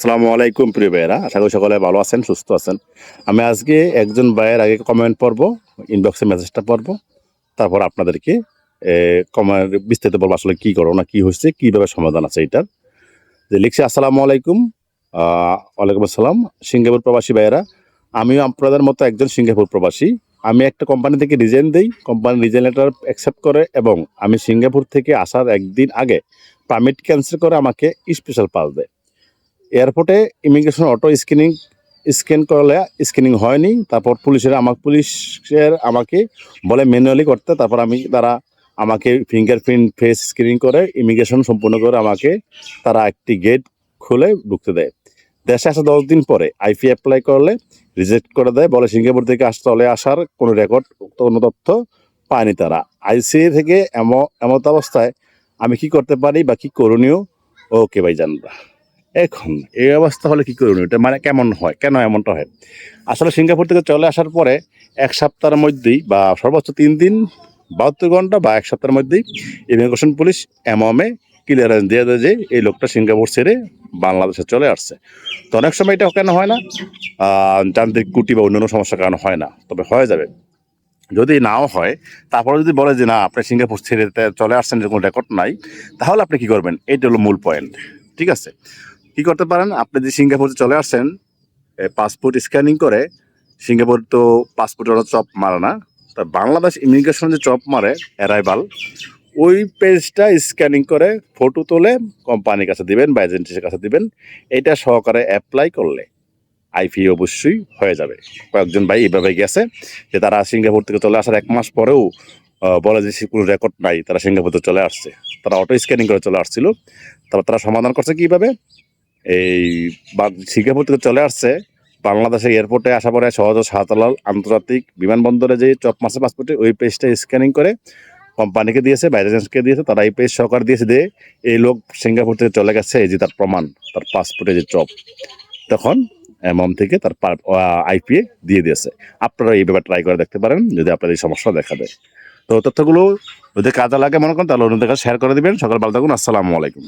আসসালামু আলাইকুম, প্রিয় ভাইয়েরা। আশা করি সকলে ভালো আছেন, সুস্থ আছেন। আমি আজকে একজন ভাইয়ের আগে কমেন্ট পড়ব ইনবক্সে মেসেজটা পড়ব। তারপর আপনাদেরকে কমেন্ট বিস্তারিত বলব আসলে কী করো না, কি হচ্ছে, কীভাবে সমাধান আছে এটার। যে লিখছে, আসসালামু আলাইকুম। ওয়ালাইকুম আসসালাম। সিঙ্গাপুর প্রবাসী ভাইয়েরা, আমিও আপনাদের মতো একজন সিঙ্গাপুর প্রবাসী। আমি একটা কোম্পানি থেকে রিজাইন দিই। কোম্পানি রিজাইন লেটার অ্যাকসেপ্ট করে এবং আমি সিঙ্গাপুর থেকে আসার একদিন আগে পারমিট ক্যান্সেল করে আমাকে স্পেশাল পাস দেয়। এয়ারপোর্টে ইমিগ্রেশন অটো স্ক্রিনিং, স্ক্যান করলে স্ক্যানিং হয়নি। তারপর পুলিশের আমাকে পুলিশের আমাকে বলে ম্যানুয়ালি করতে। তারপর আমি তারা আমাকে ফিঙ্গারপ্রিন্ট, ফেস স্ক্রিনিং করে ইমিগ্রেশন সম্পূর্ণ করে আমাকে তারা একটি গেট খুলে ঢুকতে দেয়। দেশে আসা দশ দিন পরে আইপি অ্যাপ্লাই করলে রিজেক্ট করে দেয়। বলে সিঙ্গাপুর থেকে আস, চলে আসার কোনো রেকর্ড কোনো তথ্য পায়নি তারা। আইসি থেকে এমত অবস্থায় আমি কি করতে পারি বা কী করণীয়? ওকে ভাই জানবা এখন, এই অবস্থা হলে কি করুন এটা মানে কেমন হয়? কেন এমনটা হয়? আসলে সিঙ্গাপুর থেকে চলে আসার পরে এক সপ্তাহের মধ্যেই বা সর্বোচ্চ তিন দিন, বাহাত্তর ঘণ্টা বা এক সপ্তাহের মধ্যেই ইমিগ্রেশন পুলিশ এমএমে ক্লিয়ারেন্স দিয়ে দেয় যে এই লোকটা সিঙ্গাপুর ছেড়ে বাংলাদেশে চলে আসছে। তো অনেক সময় এটা কেন হয় না? যান্ত্রিক কুটি বা অন্যান্য সমস্যার কারণে হয় না, তবে হয়ে যাবে। যদি নাও হয়, তারপরে যদি বলে যে না, আপনি সিঙ্গাপুর ছেড়ে চলে আসছেন, এরকম রেকর্ড নাই, তাহলে আপনি কি করবেন? এইটা হলো মূল পয়েন্ট ঠিক আছে? কি করতে পারেন? আপনি যে সিঙ্গাপুরে চলে আসছেন পাসপোর্ট স্ক্যানিং করে, সিঙ্গাপুর তো পাসপোর্টের চপ মারে না, তা বাংলাদেশ ইমিগ্রেশন যে চপ মারে অ্যারাইভাল ওই পেজটা স্ক্যানিং করে ফটো তুলে কোম্পানির কাছে দিবেন বা এজেন্সির কাছে দিবেন, এটা সহকারে অ্যাপ্লাই করলে আইপি অবশ্যই হয়ে যাবে। কয়েকজন ভাই এইভাবে গেছে যে তারা সিঙ্গাপুর থেকে চলে আসার এক মাস পরেও বলে যে কোনো রেকর্ড নাই, তারা সিঙ্গাপুর চলে আসছে। তারা অটো স্ক্যানিং করে চলে আসছিল। তারপর তারা সমাধান করছে কীভাবে? এই সিঙ্গাপুর থেকে চলে আসছে। বাংলাদেশের এয়ারপোর্টে আসা পরে সহজ শাহতালাল আন্তর্জাতিক বিমানবন্দরে যে চপ মাসে পাসপোর্টে ওই পেজটা স্ক্যানিং করে কোম্পানিকে দিয়েছে বা এজেন্সিকে দিয়েছে, তারা এই পেজ সহকার দিয়েছে দিয়ে এই লোক সিঙ্গাপুর থেকে চলে গেছে, এই যে তার প্রমাণ, তার পাসপোর্টে যে চপ। তখন এমন থেকে তার আইপিএ দিয়ে দিয়েছে। আপনারা এই ব্যাপার ট্রাই করে দেখতে পারেন, যদি আপনার এই সমস্যা দেখা দেয়। তো তথ্যগুলো যদি কাজে লাগে মনে করেন, তাহলে অন্যদের কাছে শেয়ার করে দিবেন। সকাল ভালো থাকুন, আসসালামু আলাইকুম।